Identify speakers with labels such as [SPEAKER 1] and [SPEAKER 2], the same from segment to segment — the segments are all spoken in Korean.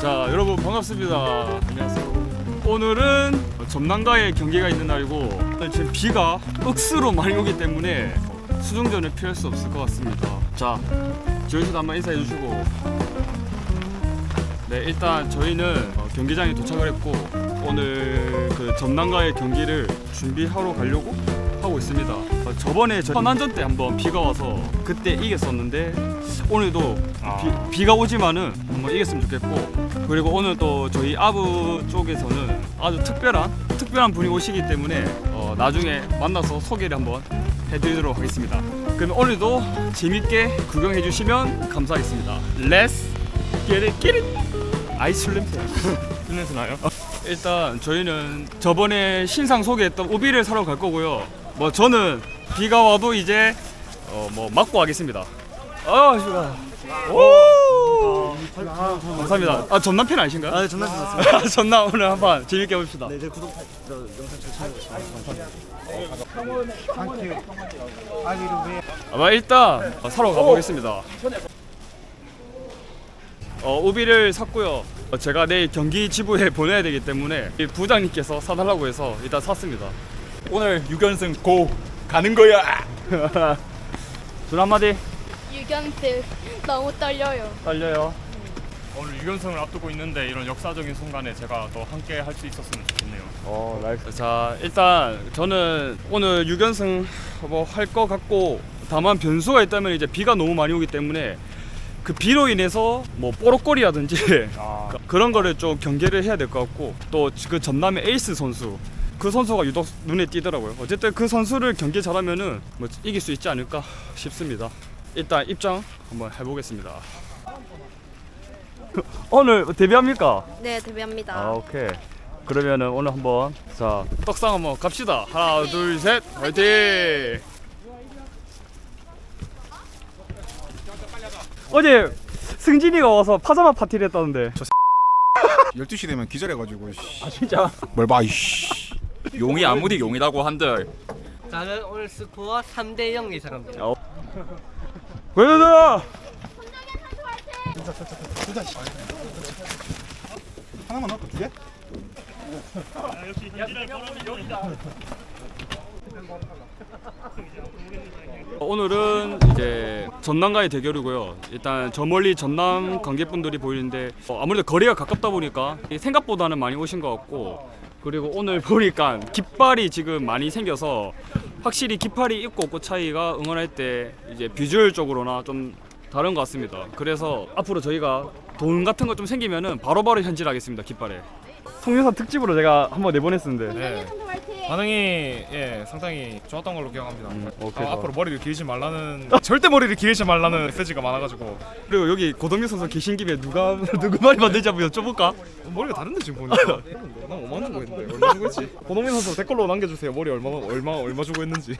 [SPEAKER 1] 자 여러분 반갑습니다. 안녕하세요. 오늘은 전남가의 경기가 있는 날이고 지금 비가 억수로 많이 오기 때문에 수중전을 피할 수 없을 것 같습니다. 자 저희도 한번 인사해 주시고 네 일단 저희는 어, 경기장에 도착을 했고 오늘 그 전남가의 경기를 준비하러 가려고 하고 있습니다. 어, 저번에 저 선안전 때 한번 비가 와서 그때 이겼었는데 오늘도 비, 비가 오지만은 한번 이겼으면 좋겠고 그리고 오늘 또 저희 아부 쪽에서는 아주 특별한 특별한 분이 오시기 때문에 어, 나중에 만나서 소개를 한번 해드리도록 하겠습니다. 그럼 오늘도 재밌게 구경해 주시면 감사하겠습니다. Let's get it, get it. 아이스 냄새. 냄새 나요? 일단 저희는 저번에 신상 소개했던 우비를 사러 갈 거고요. 뭐 저는 비가 와도 이제 어, 뭐 맞고 하겠습니다. 아, 좋아. 오! 감사합니다. 아, 전남편 아니신가요?
[SPEAKER 2] 아, 전남 맞습니다.
[SPEAKER 1] 전남 오늘 한번 재밌게 봅시다.
[SPEAKER 2] 네, 제 구독 저 영상 잘 감사합니다.
[SPEAKER 1] 아마 일단 사러 가보겠습니다. 어, 우비를 샀고요. 어, 제가 내일 경기 지부에 보내야 되기 때문에 이 부장님께서 사달라고 해서 일단 샀습니다.
[SPEAKER 3] 오늘 6연승 고 가는 거야.
[SPEAKER 1] 준 한마디
[SPEAKER 4] 유경태 너무 떨려요.
[SPEAKER 1] 떨려요.
[SPEAKER 3] 오늘 6연승을 앞두고 있는데 이런 역사적인 순간에 제가 또 함께 할 수 있었으면 좋겠네요.
[SPEAKER 1] 어, 나이스. 자, 일단 저는 오늘 6연승 뭐 할 것 같고 다만 변수가 있다면 이제 비가 너무 많이 오기 때문에 그 비로 인해서 뭐 뽀록거리라든지
[SPEAKER 3] 아,
[SPEAKER 1] 그런 거를 좀 경계를 해야 될 것 같고 또 그 전남의 에이스 선수 그 선수가 유독 눈에 띄더라고요. 어쨌든 그 선수를 경기 잘하면은 뭐 이길 수 있지 않을까 싶습니다. 일단 입장 한번 해보겠습니다. 오늘 데뷔합니까?
[SPEAKER 4] 네, 데뷔합니다.
[SPEAKER 1] 아 오케이. 그러면은 오늘 한번 자 떡상 한번 갑시다. 하나 둘 셋 화이팅! 어제 승진이가 와서 파자마 파티를 했다는데
[SPEAKER 5] 12시 되면 기절해가지고 씨.
[SPEAKER 1] 아 진짜?
[SPEAKER 5] 뭘 봐, 이씨.
[SPEAKER 3] 용이 아무리 용이라고 한들
[SPEAKER 6] 저는 오늘 스코어 3대 0 예상합니다.
[SPEAKER 1] 고현아
[SPEAKER 5] 하나만 넣을까, 두 개?
[SPEAKER 1] 오늘은 이제 전남과의 대결이고요. 일단 저 멀리 전남 관객분들이 보이는데 어, 아무래도 거리가 가깝다 보니까 생각보다는 많이 오신 것 같고 그리고 오늘 보니까 깃발이 지금 많이 생겨서 확실히 깃발이 있고 없고 차이가 응원할 때 이제 비주얼적으로나 좀 다른 것 같습니다. 그래서 앞으로 저희가 돈 같은 거 좀 생기면은 바로바로 현질하겠습니다. 깃발에. 송유산 특집으로 제가 한번 내보냈었는데
[SPEAKER 3] 네. 반응이 예 상당히 좋았던 걸로 기억합니다.
[SPEAKER 1] 음, 오케이,
[SPEAKER 3] 아,
[SPEAKER 1] 좋아.
[SPEAKER 3] 앞으로 머리를 길지 말라는 절대 머리를 길지 말라는 메시지가 많아가지고
[SPEAKER 1] 그리고 여기 고동민 선수 계신 김에 누가 누구 말이 맞는지 한번 여쭤볼까?
[SPEAKER 3] 머리가 다른데 지금 보니까 난 5만 주고 했는데 얼마 주고 했지? 고동민 선수 댓글로 남겨주세요. 머리 얼마 얼마 얼마 주고 했는지.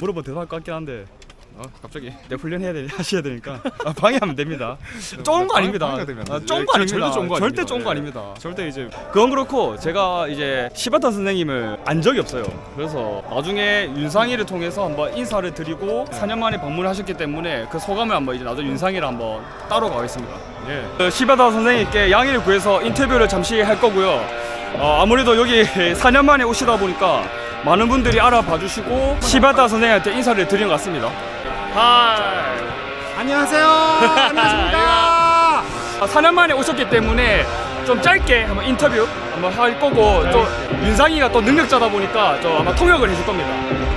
[SPEAKER 1] 물어봐 대답할 것 같긴 한데 아 갑자기 내 훈련해야 되 하셔야 되니까 아, 방해하면 됩니다. 좋은 거 아닙니다.
[SPEAKER 5] 방해가 되면 안
[SPEAKER 1] 아. 좋은 거
[SPEAKER 3] 절-
[SPEAKER 1] 아닙니다.
[SPEAKER 3] 절대 좋은 거
[SPEAKER 1] 절대
[SPEAKER 3] 아닙니다.
[SPEAKER 1] 좋은 거
[SPEAKER 3] 예.
[SPEAKER 1] 아닙니다.
[SPEAKER 3] 절대 이제
[SPEAKER 1] 그건 그렇고 제가 이제 시바타 선생님을 안 적이 없어요. 그래서 나중에 윤상이를 통해서 한번 인사를 드리고 4년 만에 방문하셨기 때문에 그 소감을 한번 이제 나중에 윤상이를 한번 따로 가겠습니다.
[SPEAKER 3] 예.
[SPEAKER 1] 그 시바타 선생님께 양해를 구해서 인터뷰를 잠시 할 거고요. 어, 아무래도 여기 4년 만에 오시다 보니까 많은 분들이 알아봐 주시고 시바타 선생님한테 인사를 드린 것 같습니다. 하이.
[SPEAKER 5] 안녕하세요. 안녕하십니까.
[SPEAKER 1] 4년 아, 만에 오셨기 때문에 좀 짧게 한번 인터뷰 한번 할 거고 또 윤상이가 또 능력자다 보니까 저 아마 통역을 해줄 겁니다.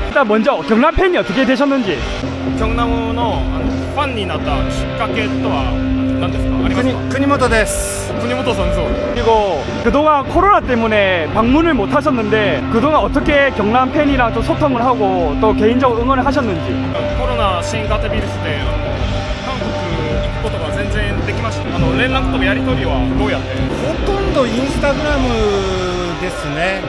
[SPEAKER 1] 일단 먼저 경남 팬이 어떻게 되셨는지
[SPEAKER 3] 京南のあのファンになったきっかけとは
[SPEAKER 5] 国本です。
[SPEAKER 3] 国本선수
[SPEAKER 1] 그리고 그동안 코로나 때문에 방문을 못 하셨는데 그동안 어떻게 경남 팬이랑 좀 소통을 하고 또 개인적으로 응원을 하셨는지
[SPEAKER 3] コロナ新型ウイルスであの韓国行くことが全然できましたあの連絡とかやり取りはどうやって
[SPEAKER 2] ほとんどインスタグラムですね。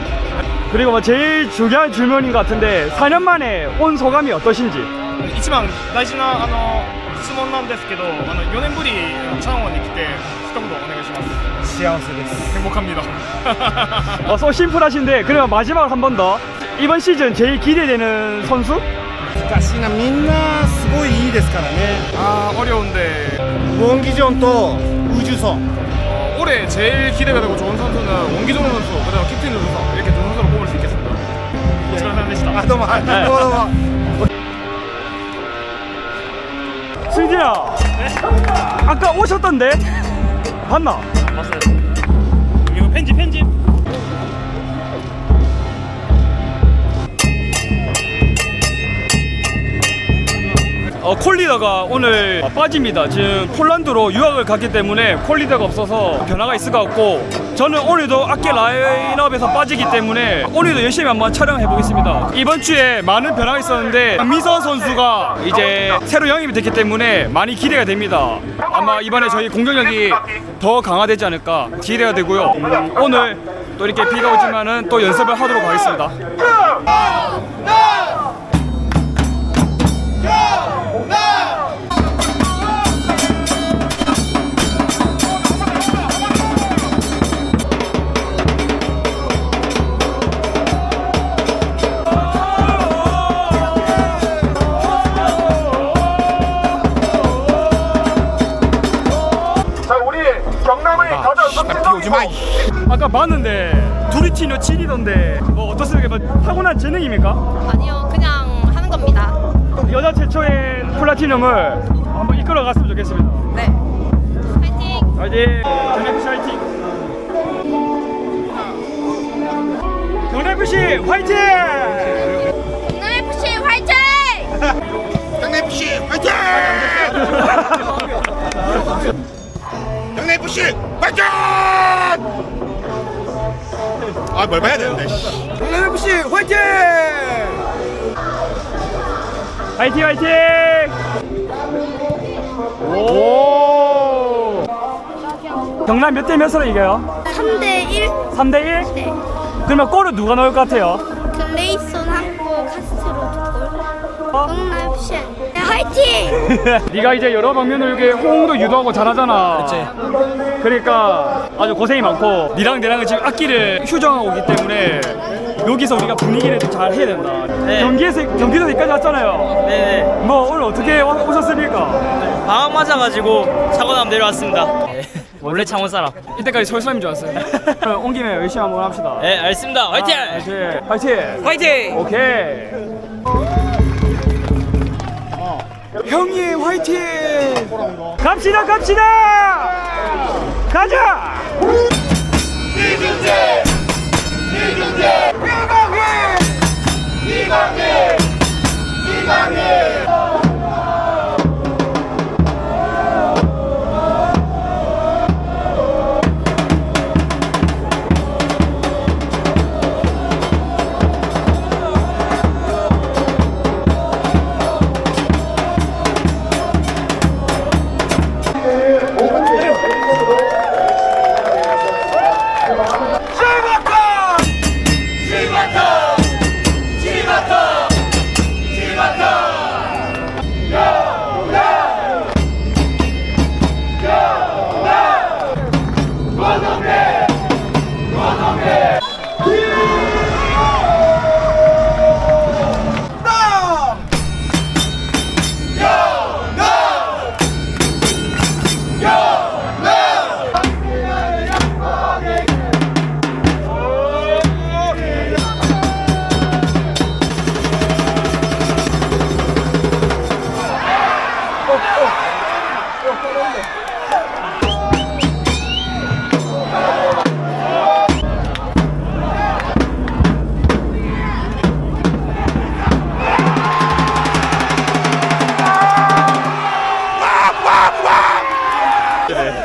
[SPEAKER 1] 그리고 뭐 제일 중요한 질문인 것 같은데 4년 만에 온 소감이 어떠신지
[SPEAKER 3] 一番大事なあの質 問なんですけどあの4年ぶりチャンワンに来て一言お願いします
[SPEAKER 2] 幸せです。
[SPEAKER 3] 행복합니다
[SPEAKER 1] 어, 소 심플하신데 그러면 마지막으로 한 번 더 이번 시즌 제일 기대되는 선수?
[SPEAKER 2] 難しいな。みんなすごいいいですからね。
[SPEAKER 3] 아 어려운데
[SPEAKER 2] ウォンギジョンとウジュソン。
[SPEAKER 3] 어, 올해 제일 기대가 되고 좋은 선수는 원기종 선수, 그다음 캡틴 선수 이렇게 두 선수로 뽑을 수 있겠습니다. 고생하셨습니다
[SPEAKER 5] 아, 너무 안
[SPEAKER 3] 네.
[SPEAKER 5] 너무 너무.
[SPEAKER 1] 승진아 아까 오셨던데 봤나?
[SPEAKER 3] 봤어요. 이거 편집 편집.
[SPEAKER 1] 어, 콜리더가 오늘 빠집니다. 지금 폴란드로 유학을 갔기 때문에 콜리더가 없어서 변화가 있을 것 같고 저는 오늘도 악기 라인업에서 빠지기 때문에 오늘도 열심히 한번 촬영해 보겠습니다. 이번 주에 많은 변화가 있었는데 미서 선수가 이제 새로 영입이 됐기 때문에 많이 기대가 됩니다. 아마 이번에 저희 공격력이 더 강화되지 않을까 기대가 되고요. 음, 오늘 또 이렇게 비가 오지만은 또 연습을 하도록 하겠습니다. 아까 봤는데 둘이 튀노 7이던데 뭐 어떻습니까? 뭐 타고난 재능입니까?
[SPEAKER 4] 아니요, 그냥 하는 겁니다.
[SPEAKER 1] 여자 최초의 플라티넘을 한번 이끌어 갔으면 좋겠습니다.
[SPEAKER 4] 네. 파이팅!
[SPEAKER 1] 화이팅! 경례FC 화이팅! 경례FC 화이팅!
[SPEAKER 4] FC 화이팅!
[SPEAKER 5] 경내 FC 화이팅! 경내 FC 화이팅! 아, 뭘 봐야 되는데. 씨. 경내 FC 화이팅!
[SPEAKER 1] 화이팅 화이팅! 오! 경남 몇 대 몇으로 이겨요?
[SPEAKER 4] 3대 1.
[SPEAKER 1] 3대 1?
[SPEAKER 4] 네.
[SPEAKER 1] 그러면 골은 누가 넣을 것 같아요?
[SPEAKER 4] 글레이손 한고 카스트로 두 골. 경남 FC. 네, 화이팅!
[SPEAKER 1] 네가 이제 여러 방면으로 이렇게 호응도 유도하고 잘하잖아. 그렇지. 그러니까 아주 고생이 많고 니랑 내랑은 지금 악기를 휴정하고 있기 때문에 여기서 우리가 분위기를 좀 잘 해야 된다. 경기에서 경기도 여기까지 왔잖아요.
[SPEAKER 7] 네네
[SPEAKER 1] 뭐 오늘 어떻게 와- 오셨습니까?
[SPEAKER 7] 방학 맞아가지고 차고남 내려왔습니다 네. 원래 창원 사람
[SPEAKER 1] 이때까지 서울 사람인 줄 알았어요. 그럼 온 김에 열심히 한번 합시다.
[SPEAKER 7] 네 알겠습니다 화이팅
[SPEAKER 1] 아, 화이팅! 화이팅!
[SPEAKER 7] 화이팅
[SPEAKER 1] 오케이. 형님 화이팅! 갑시다 갑시다! 가자! Welcome back!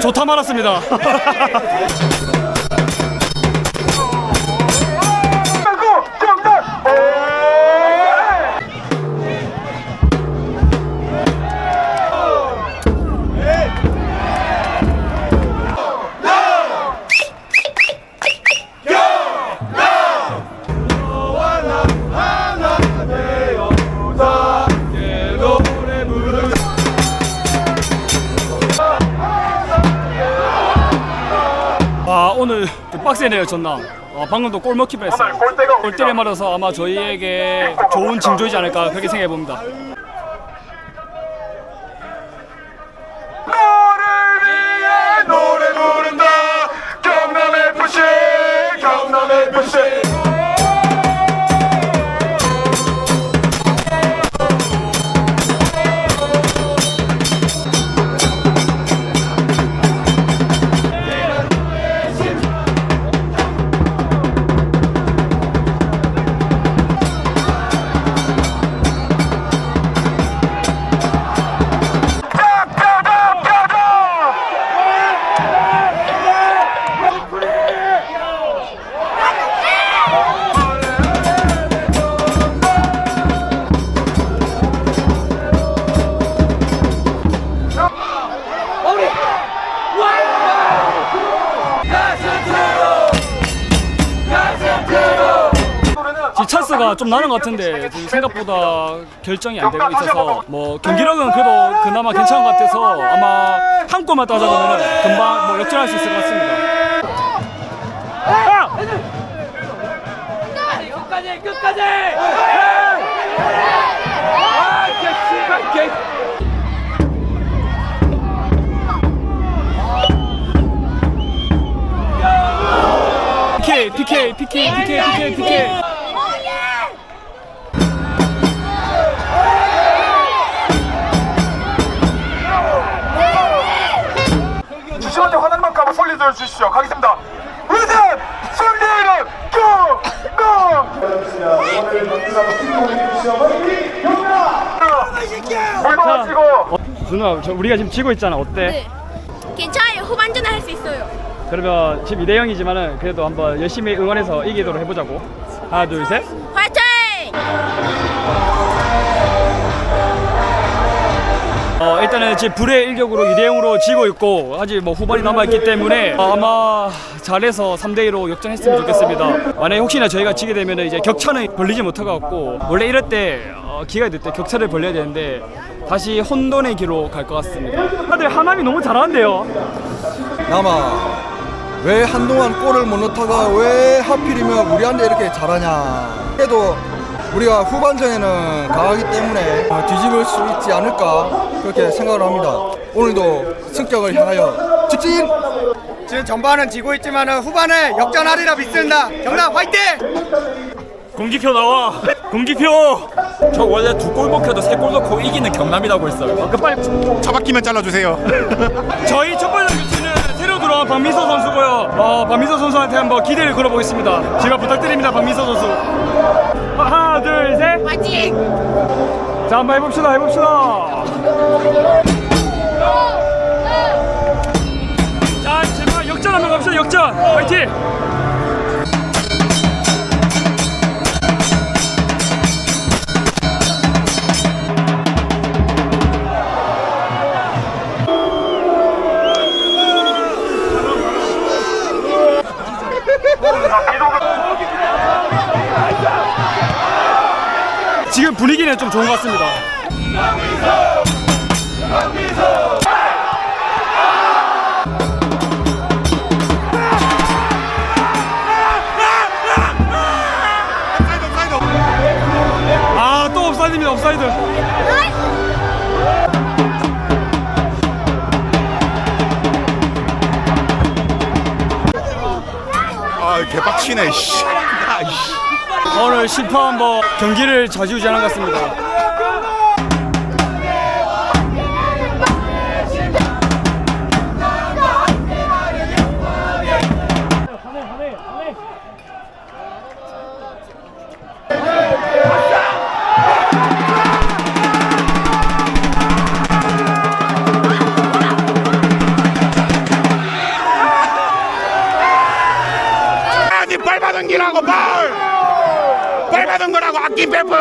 [SPEAKER 1] 좋다 말았습니다. 오늘 좀 빡세네요 전남. 아, 방금도 골 먹기 뻔했어요. 골대를 맞아서 아마 저희에게 좋은 징조이지 않을까 그렇게 생각해 봅니다. 것 같은데 지금 생각보다 결정이 안 되고 있어서 뭐 경기력은 그래도 그나마 괜찮은 것 같아서 아마 한 골만 따져보면 금방 뭐 역전할 수 있을 것 같습니다. PK, PK, PK, PK, PK, PK.
[SPEAKER 5] 한번 소리 들어주시죠. 가겠습니다. 우승! 승리는 고! 물도 마시고
[SPEAKER 1] 어, 준아, 저 우리가 지금 지고 있잖아. 어때?
[SPEAKER 4] 괜찮아요. 후반전에 할수 있어요.
[SPEAKER 1] 그러면 지금 2대 0이지만은 그래도 한번 열심히 응원해서 이기도록 해보자고. 하나, 둘, 셋. 어, 일단은 지금 불의 일격으로 2대 0으로 지고 있고 아직 뭐 후반이 남아 있기 때문에 어, 아마 잘해서 3대 2로 역전했으면 좋겠습니다. 만약에 혹시나 저희가 지게 되면 이제 격차는 벌리지 같고 원래 이럴 때 어, 기가 될 때 격차를 벌려야 되는데 다시 혼돈의 기로 갈 것 같습니다. 다들 하남이 너무 잘하는데요.
[SPEAKER 2] 남아 왜 한동안 골을 못 넣다가 왜 하필이면 우리한테 이렇게 잘하냐 그래도 우리가 후반전에는 강하기 때문에 어, 뒤집을 수 있지 않을까 그렇게 생각을 합니다 오늘도 승격을 향하여 직진
[SPEAKER 5] 지금 전반은 지고 있지만 후반에 역전하리라 믿습니다. 경남 화이팅!
[SPEAKER 1] 공기표 나와. 공기표.
[SPEAKER 8] 저 원래 두 골 먹혀도 세 골 넣고 이기는 경남이라고 했어요.
[SPEAKER 1] 그 빨리
[SPEAKER 5] 차바퀴만 잘라주세요.
[SPEAKER 1] 저희 첫 번째 교체는 새로 들어온 박민서 선수고요. 어, 박민서 선수한테 한번 기대를 걸어보겠습니다. 제가 부탁드립니다, 박민서 선수. 하나, 둘, 셋.
[SPEAKER 4] 화이팅!
[SPEAKER 1] 자, 한번 해봅시다, 해봅시다. 자, 제발 역전 한번 갑시다, 역전. 화이팅! 지금 분위기는 좀 좋은 것 같습니다. 아, 또 옵사이드입니다, 옵사이드.
[SPEAKER 5] 아 개빡치네. 씨.
[SPEAKER 1] 오늘 심판 뭐 경기를 좌지우지 하는 것 같습니다.
[SPEAKER 5] 아니 밟아던 기라고 발. 밟아던 거라고 아낀 페프.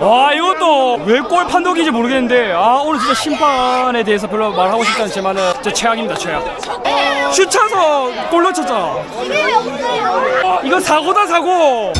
[SPEAKER 1] 와 이것도 왜 골 판독인지 모르겠는데 아 오늘 진짜 심판에 대해서 별로 말하고 싶지 않지만은 진짜 최악입니다 최악. 슛 차서 골 넣쳤잖아 이거 사고다 사고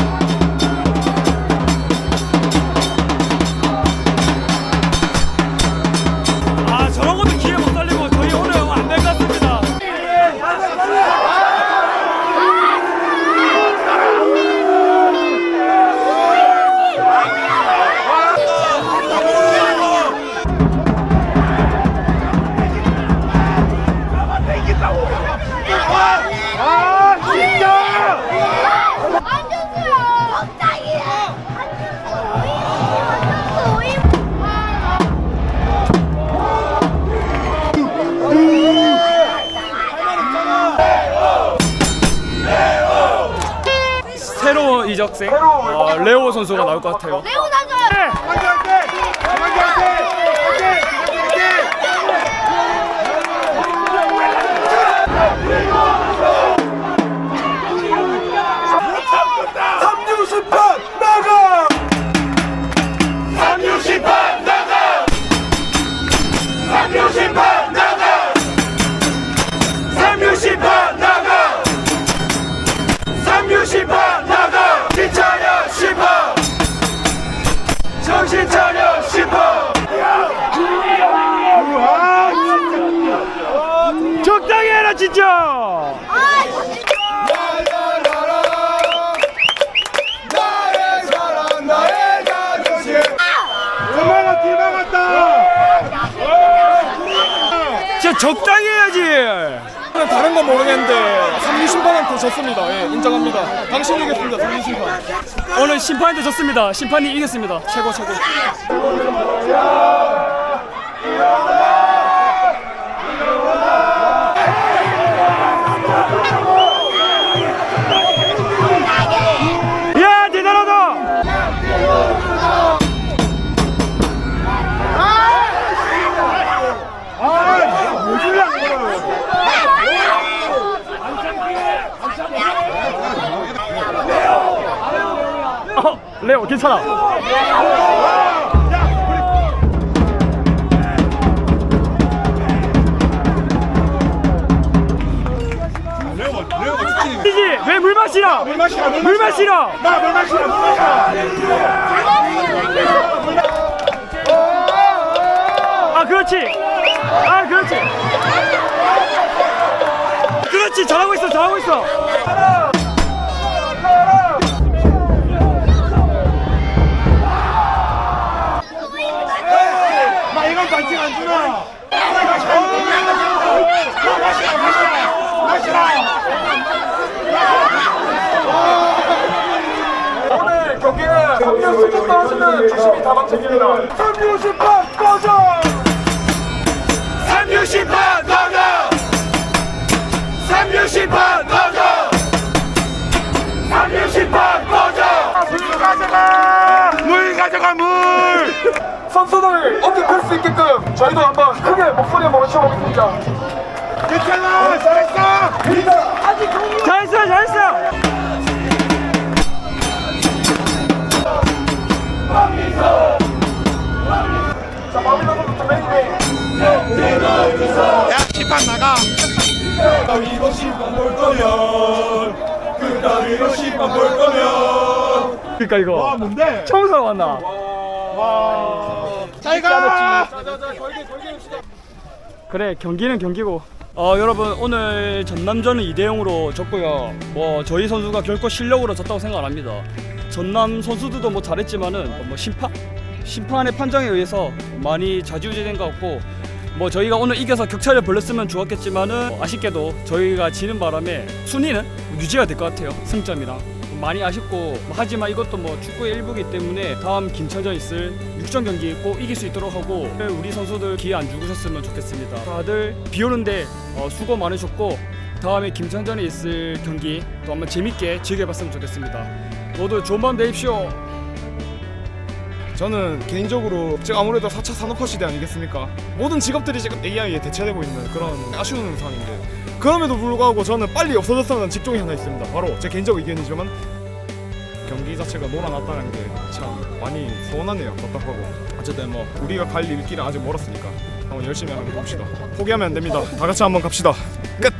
[SPEAKER 1] 학생 어, 레오 선수가 나올 것 같아요.
[SPEAKER 4] 레오 나
[SPEAKER 5] 적당히
[SPEAKER 1] 해야지.
[SPEAKER 3] 다른 건 모르겠는데 삼류 심판한테 졌습니다. 예, 인정합니다. 당신이 이겼습니다. 삼류 심판.
[SPEAKER 1] 오늘 심판한테 졌습니다. 심판이 이겼습니다. 최고 최고. 마셔!
[SPEAKER 5] 나물 마시라 물 마셔!
[SPEAKER 1] 아 그렇지! 아 그렇지! 그렇지 잘하고 있어 잘하고 있어!
[SPEAKER 5] 나 이건 안 주나? 어, 마시라 마시라 마시라 마시라 3년 수준 떨어지는 주심이 다방책입니다. 368 꺼져 368 꺼져 368 꺼져 368 꺼져 물 가져가! 물 가져가 물! 선수들 어떻게 펼수 있게끔 저희도 한번 크게 목소리 한번 외쳐보겠습니다. 괜찮아! 잘했어!
[SPEAKER 1] 잘했어 잘했어!
[SPEAKER 5] 야 심판 나가. 그따위로 심판 볼 거면 그 따위로 심판 볼 거면.
[SPEAKER 1] 그러니까 이거.
[SPEAKER 5] 와 뭔데?
[SPEAKER 1] 청소가 왔나?
[SPEAKER 5] 잘가!
[SPEAKER 1] 그래 경기는 경기고. 어 여러분 오늘 전남전은 2대 0으로 졌고요. 뭐 저희 선수가 결코 실력으로 졌다고 생각 안 합니다 전남 선수들도 뭐 잘했지만은 뭐 심판 심판의 판정에 의해서 많이 좌지우지된 것 같고 뭐 저희가 오늘 이겨서 격차를 벌렸으면 좋았겠지만은 아쉽게도 저희가 지는 바람에 순위는 유지가 될 것 같아요 승점이랑 많이 아쉽고 뭐 하지만 이것도 뭐 축구의 일부기 때문에 다음 김천전 있을 6전 경기 꼭 이길 수 있도록 하고 우리 선수들 기회 안 죽으셨으면 좋겠습니다. 다들 비 오는데 어, 수고 많으셨고 다음에 김천전에 있을 경기 또 한번 재밌게 즐겨봤으면 좋겠습니다. 모두 밤 되십시오.
[SPEAKER 3] 저는 개인적으로 지금 아무래도 4차 산업화 시대 아니겠습니까? 모든 직업들이 지금 AI에 대체되고 있는 그런 아쉬운 상황인데 그럼에도 불구하고 저는 빨리 없어졌으면 직종이 하나 있습니다. 바로 제 개인적 의견이지만 경기 자체가 놀아났다는 게 참 많이 서운하네요. 답답하고 어쨌든 뭐 우리가 갈 일 길은 아직 멀었으니까 한번 열심히 한번 봅시다. 포기하면 안 됩니다. 다 같이 한번 갑시다. 끝.